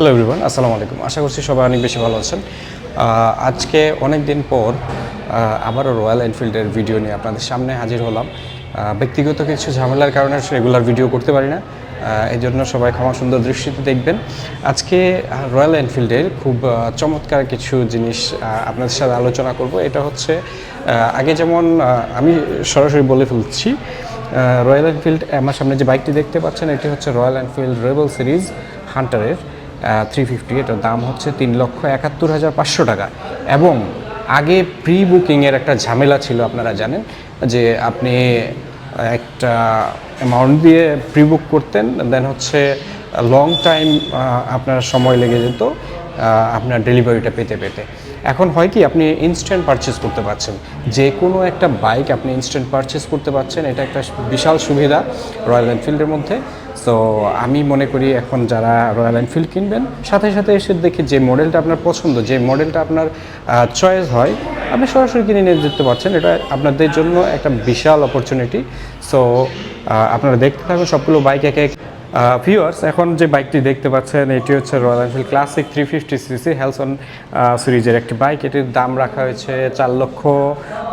Hello everyone আসসালামু আলাইকুম আশা করছি সবাই অনেক বেশি ভালো আছেন। আজকে অনেক দিন পর আবারও রয়্যাল এনফিল্ডের ভিডিও নিয়ে আপনাদের সামনে হাজির হলাম। ব্যক্তিগত কিছু ঝামেলার কারণে রেগুলার ভিডিও করতে পারি না। এই জন্য সবাই ক্ষমা সুন্দর দৃষ্টিতে দেখবেন। আজকে রয়্যাল এনফিল্ডের খুব চমৎকার কিছু জিনিস আপনাদের সাথে আলোচনা করব। এটা হচ্ছে আগে যেমন আমি সরাসরি বলে ফেলছি রয়্যাল এনফিল্ড আমার সামনে যে বাইকটি দেখতে পাচ্ছেন, এটি হচ্ছে রয়্যাল এনফিল্ড রেবল সিরিজ হান্টারের থ্রি ফিফটি এটার দাম হচ্ছে তিন লক্ষ একাত্তর হাজার পাঁচশো টাকা। এবং আগে প্রি বুকিংয়ের একটা ঝামেলা ছিল, আপনারা জানেন, যে আপনি একটা অ্যামাউন্ট দিয়ে প্রি বুক করতেন দেন হচ্ছে লং টাইম আপনার সময় লেগে যেত আপনার ডেলিভারিটা পেতে পেতে। এখন হয় কি, আপনি ইনস্ট্যান্ট পারচেস করতে পারছেন। যে কোনো একটা বাইক আপনি ইনস্ট্যান্ট পারচেস করতে পারছেন, এটা একটা বিশাল সুবিধা রয়্যাল এনফিল্ডের মধ্যে। সো আমি মনে করি এখন যারা রয়্যাল এনফিল্ড কিনবেন, সাথে সাথে এসে দেখি যে মডেলটা আপনার পছন্দ, যে মডেলটা আপনার চয়েস হয়, আপনি সরাসরি কিনে নিয়ে যেতে পারছেন। এটা আপনাদের জন্য একটা বিশাল অপরচুনিটি সো আপনারা দেখতে থাকুন, সবগুলো বাইক একে এক ভিউয়ার্স এখন যে বাইকটি দেখতে পাচ্ছেন, এটি হচ্ছে Royal Enfield classic three fifty CC Halcyon সিরিজের একটি বাইক এটির দাম রাখা হয়েছে চার লক্ষ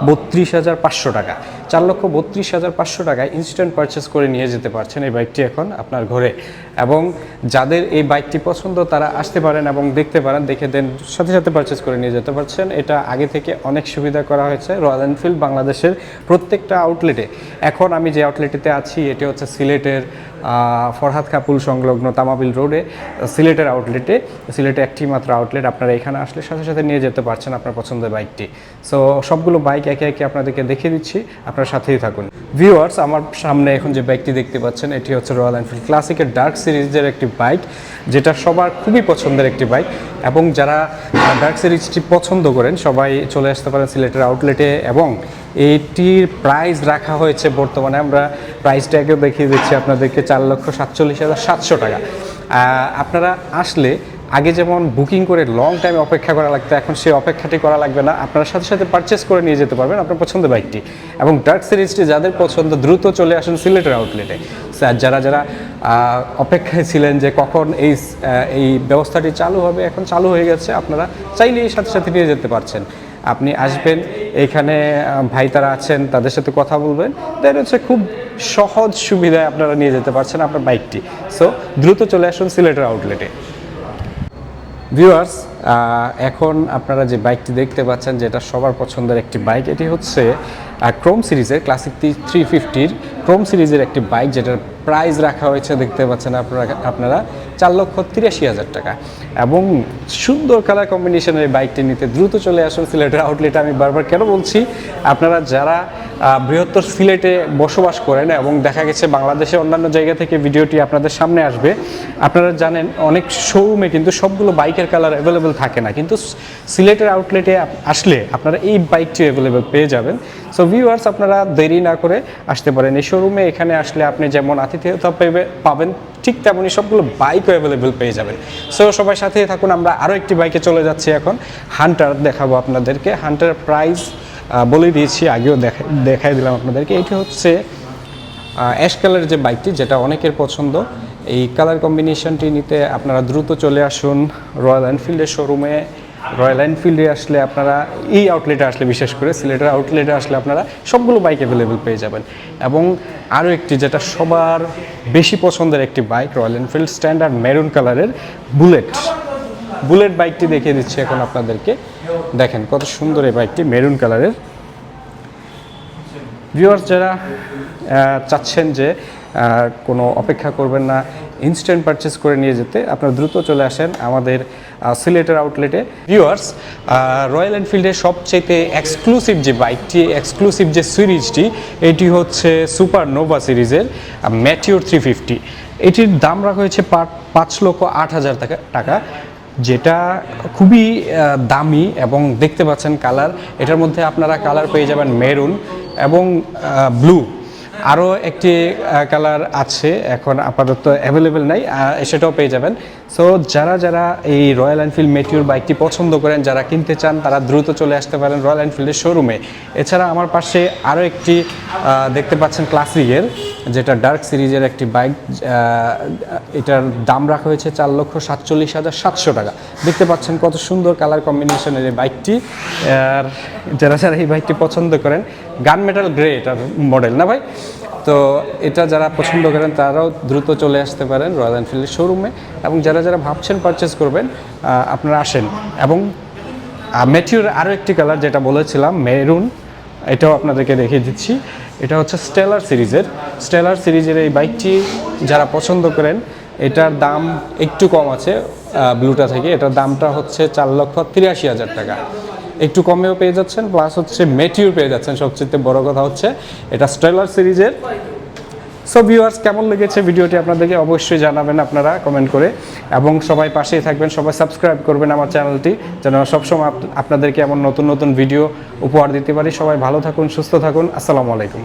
বত্রিশ হাজার পাঁচশো টাকা। চার লক্ষ বত্রিশ হাজার পাঁচশো টাকায় ইনস্ট্যান্ট পারচেস করে নিয়ে যেতে পারছেন এই বাইকটি এখন আপনার ঘরে। এবং যাদের এই বাইকটি পছন্দ, তারা আসতে পারেন এবং দেখতে পারেন, দেখে দেন, সাথে সাথে পারচেস করে নিয়ে যেতে পারছেন। এটা আগে থেকে অনেক সুবিধা করা হয়েছে রয়্যাল এনফিল্ড বাংলাদেশের প্রত্যেকটা আউটলেটে এখন আমি যে আউটলেটেতে আছি, এটি হচ্ছে সিলেটের ফরহাদ কাপুল সংলগ্ন তামাবিল রোডে সিলেটের আউটলেটে সিলেটে একটি মাত্র আউটলেট আপনারা এখানে আসলে সাথে সাথে নিয়ে যেতে পারছেন আপনার পছন্দের বাইকটি সো সবগুলো বাইক একে একে আপনাদেরকে দেখিয়ে দিচ্ছি। আপনার সাথেই থাকুন। ভিউয়ার্স আমার সামনে এখন যে বাইকটি দেখতে পাচ্ছেন, এটি হচ্ছে রয়্যাল এনফিল্ড ক্লাসিকের ডার্ক সিরিজের একটি বাইক যেটা সবার খুবই পছন্দের একটি বাইক এবং যারা ডার্ক সিরিজটি পছন্দ করেন, সবাই চলে আসতে পারেন সিলেটের আউটলেটে এবং এটির প্রাইস রাখা হয়েছে বর্তমানে, আমরা প্রাইসটাকেও দেখিয়ে দিচ্ছি আপনাদেরকে, চার লক্ষ সাতচল্লিশ হাজার সাতশো টাকা। আপনারা আসলে আগে যেমন বুকিং করে লং টাইম অপেক্ষা করা লাগতো, এখন সেই অপেক্ষাটি করা লাগবে না। আপনারা সাথে সাথে পারচেস করে নিয়ে যেতে পারবেন আপনার পছন্দের বাইকটি এবং ডার্ক সিরিজটি যাদের পছন্দ, দ্রুত চলে আসুন সিলেটের আউটলেটে স্যার যারা যারা অপেক্ষায় ছিলেন যে কখন এই এই ব্যবস্থাটি চালু হবে, এখন চালু হয়ে গেছে, আপনারা চাইলেই সাথে সাথে নিয়ে যেতে পারছেন। আপনি আসবেন, এখানে ভাই তারা আছেন, তাদের সাথে কথা বলবেন দেন হচ্ছে খুব সহজ সুবিধায় আপনারা নিয়ে যেতে পারছেন আপনার বাইকটি সো দ্রুত চলে আসুন সিলেটের আউটলেটে ভিউয়ার্স এখন আপনারা যে বাইকটি দেখতে পাচ্ছেন, যেটা সবার পছন্দের একটি বাইক এটি হচ্ছে ক্রোম সিরিজের ক্লাসিক থ্রি ফিফটির ক্রোম সিরিজের একটি বাইক যেটার প্রাইস রাখা হয়েছে, দেখতে পাচ্ছেন আপনারা আপনারা, চার লক্ষ তিরাশি হাজার টাকা। এবং সুন্দর কালার কম্বিনেশনের এই বাইকটি নিতে দ্রুত চলে আসুন সিলেটের আউটলেটে আমি বারবার কেন বলছি, আপনারা যারা বৃহত্তর সিলেটে বসবাস করেন এবং দেখা গেছে বাংলাদেশের অন্যান্য জায়গা থেকে ভিডিওটি আপনাদের সামনে আসবে, আপনারা জানেন অনেক শোরুমে কিন্তু সবগুলো বাইকের কালার অ্যাভেলেবেল থাকে না। কিন্তু সিলেটের আউটলেটে আসলে আপনারা এই বাইকটি অ্যাভেলেবেল পেয়ে যাবেন। সো ভিউয়ার্স আপনারা দেরি না করে আসতে পারেন। এই শোরুমে এখানে আসলে আপনি যেমন আতিথেয়তা পেবে, পাবেন, ঠিক তেমনই সবগুলো বাইকও অ্যাভেলেবেল পেয়ে যাবেন। সো সবাই সাথে থাকুন, আমরা আরও একটি বাইকে চলে যাচ্ছি এখন। হান্টার দেখাবো আপনাদেরকে। হান্টার প্রাইস বলে দিয়েছি, আগেও দেখা, দেখাই দিলাম আপনাদেরকে। এটি হচ্ছে অ্যাশ কালারের যে বাইকটি যেটা অনেকের পছন্দ। এই কালার কম্বিনেশনটি নিতে আপনারা দ্রুত চলে আসুন। রয়্যাল এনফিল্ডের শোরুমে রয়্যাল এনফিল্ডে আসলে আপনারা, এই আউটলেটে আসলে বিশেষ করে, সিলেটের আউটলেটে আসলে আপনারা সবগুলো বাইক অ্যাভেলেবেল পেয়ে যাবেন। এবং আরও একটি যেটা সবার বেশি পছন্দের একটি bike Royal Enfield standard maroon কালারের বুলেট বুলেট বাইকটি দেখিয়ে দিচ্ছি এখন আপনাদেরকে। দেখেন কত সুন্দর এই বাইকটি মেরুন কালারের ভিউয়ার্স যারা চাচ্ছেন যে কোনো অপেক্ষা করবেন না ইনস্ট্যান্ট পারচেস করে নিয়ে যেতে আপনারা দ্রুত চলে আসেন আমাদের সিলেটের আউটলেটে ভিউয়ার্স রয়্যাল এনফিল্ডের সবচেয়ে এক্সক্লুসিভ যে বাইকটি এক্সক্লুসিভ যে সিরিজটি এটি হচ্ছে সুপার নোভা সিরিজের ম্যাটিওর থ্রি ফিফটি এটির দাম রাখা হয়েছে পাঁচ লক্ষ আট হাজার টাকা যেটা খুবই দামি এবং দেখতে পাচ্ছেন কালার এটার মধ্যে আপনারা কালার পেয়ে যাবেন মেরুন এবং ব্লু আরও একটি কালার আছে, এখন আপাতত অ্যাভেলেবেল নাই সেটাও পেয়ে যাবেন। সো যারা যারা এই রয়্যাল এনফিল্ড মেটিউর বাইকটি পছন্দ করেন, যারা কিনতে চান, তারা দ্রুত চলে আসতে পারেন রয়্যাল এনফিল্ডের শোরুমে এছাড়া আমার পাশে আরও একটি দেখতে পাচ্ছেন ক্লাসিকের যেটা ডার্ক সিরিজের একটি বাইক এটার দাম রাখা হয়েছে চার লক্ষ সাতচল্লিশ হাজার সাতশো টাকা। দেখতে পাচ্ছেন কত সুন্দর কালার কম্বিনেশনের এই বাইকটি আর যারা যারা এই বাইকটি পছন্দ করেন গান মেটাল গ্রে এটার মডেল না ভাই? তো এটা যারা পছন্দ করেন, তারাও দ্রুত চলে আসতে পারেন রয়্যাল এনফিল্ডের শোরুমে এবং যারা যারা ভাবছেন পারচেস করবেন আপনারা আসেন। এবং মেটিউর আরও একটি কালার যেটা বলেছিলাম মেরুন এটাও আপনাদেরকে দেখিয়ে দিচ্ছি। এটা হচ্ছে স্টেলার সিরিজের স্টেলার সিরিজের এই বাইকটি যারা পছন্দ করেন, এটার দাম একটু কম আছে ব্লুটা থেকে। এটার দামটা হচ্ছে চার লক্ষ তিরাশি হাজার টাকা। একটু কমেও পেয়ে যাচ্ছেন প্লাস হচ্ছে মেটিউর পেয়ে যাচ্ছেন। সবচেয়ে বড় কথা হচ্ছে, এটা স্টেলার সিরিজের। সো ভিউয়ার্স কেমন লেগেছে ভিডিওটি আপনাদেরকে অবশ্যই জানাবেন আপনারা কমেন্ট করে। এবং সবাই পাশেই থাকবেন, সবাই সাবস্ক্রাইব করবেন আমার চ্যানেলটি যেন সবসময় আপনাদেরকে এমন নতুন নতুন ভিডিও উপহার দিতে পারি। সবাই ভালো থাকুন, সুস্থ থাকুন। আসসালামু আলাইকুম।